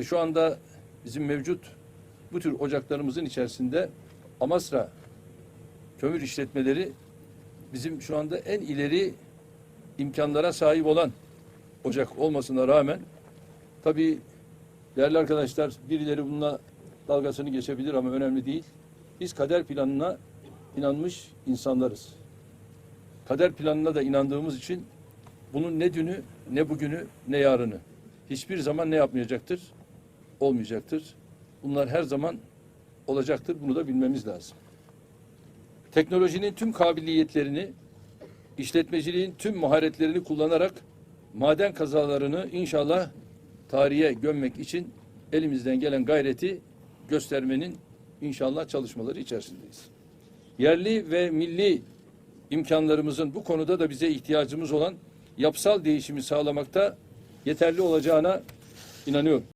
Ve şu anda bizim mevcut bu tür ocaklarımızın içerisinde Amasra kömür işletmeleri bizim şu anda en ileri imkanlara sahip olan ocak olmasına rağmen tabii değerli arkadaşlar birileri bununla dalgasını geçebilir ama önemli değil. Biz kader planına inanmış insanlarız. Kader planına da inandığımız için bunun ne dünü, ne bugünü, ne yarını hiçbir zaman ne yapmayacaktır? Olmayacaktır. Bunlar her zaman olacaktır. Bunu da bilmemiz lazım. Teknolojinin tüm kabiliyetlerini, işletmeciliğin tüm maharetlerini kullanarak maden kazalarını inşallah tarihe gömmek için elimizden gelen gayreti göstermenin inşallah çalışmaları içerisindeyiz. Yerli ve milli imkanlarımızın bu konuda da bize ihtiyacımız olan yapısal değişimi sağlamakta yeterli olacağına inanıyorum.